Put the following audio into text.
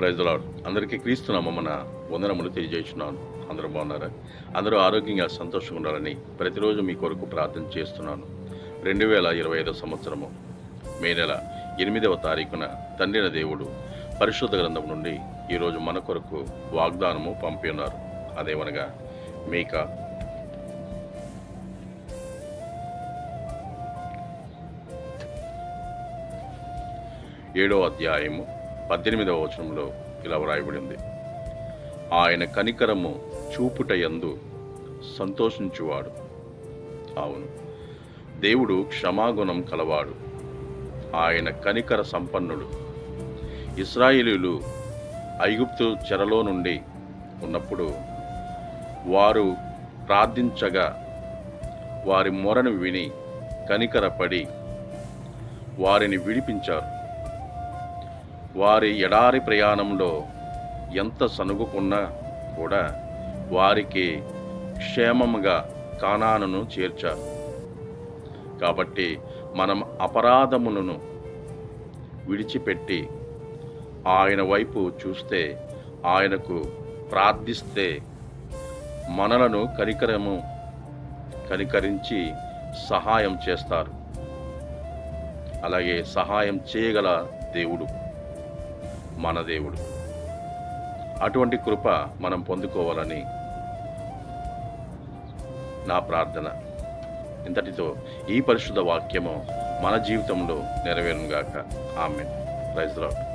ప్రైజ్లాడ్ అందరికీ క్రీస్తునామన్న వందనములు తెలియజేస్తున్నాను. అందరూ బాగున్నారా? అందరూ ఆరోగ్యంగా సంతోషంగా ఉండాలని ప్రతిరోజు మీ కొరకు ప్రార్థన చేస్తున్నాను. రెండు వేల ఇరవై ఐదో సంవత్సరము మే నెల ఎనిమిదవ తారీఖున తండ్రిన దేవుడు పరిశుద్ధ గ్రంథం నుండి ఈరోజు మన కొరకు వాగ్దానము పంపి ఉన్నారు అదేమనగా మీక ఏడో అధ్యాయము పద్దెనిమిదవ వచనంలో ఇలా వ్రాయబడింది. ఆయన కనికరము చూపుటయందు సంతోషించువాడు. అవును దేవుడు క్షమాగుణం కలవాడు. ఆయన కనికర సంపన్నుడు. ఇస్రాయేలీలు ఐగుప్తు చెరలో నుండి ఉన్నప్పుడు వారు ప్రార్థించగా వారి మొరను విని కనికరపడి వారిని విడిపించారు. వారి ఎడారి ప్రయాణంలో ఎంత సనుగుకున్నా కూడా వారికి క్షేమముగా కానాను చేర్చారు. కాబట్టి మనం అపరాధములను విడిచిపెట్టి ఆయన వైపు చూస్తే ఆయనకు ప్రార్థిస్తే మనలను కనికరము కనికరించి సహాయం చేస్తారు. అలాగే సహాయం చేయగల దేవుడు. మన దేవుడు. అటువంటి కృప మనం పొందుకోవాలని నా ప్రార్థన. ఇంతటితో ఈ పరిశుద్ధ వాక్యము మన జీవితంలో నెరవేరునుగాక. ఆమె ప్రైజ్ లాడ్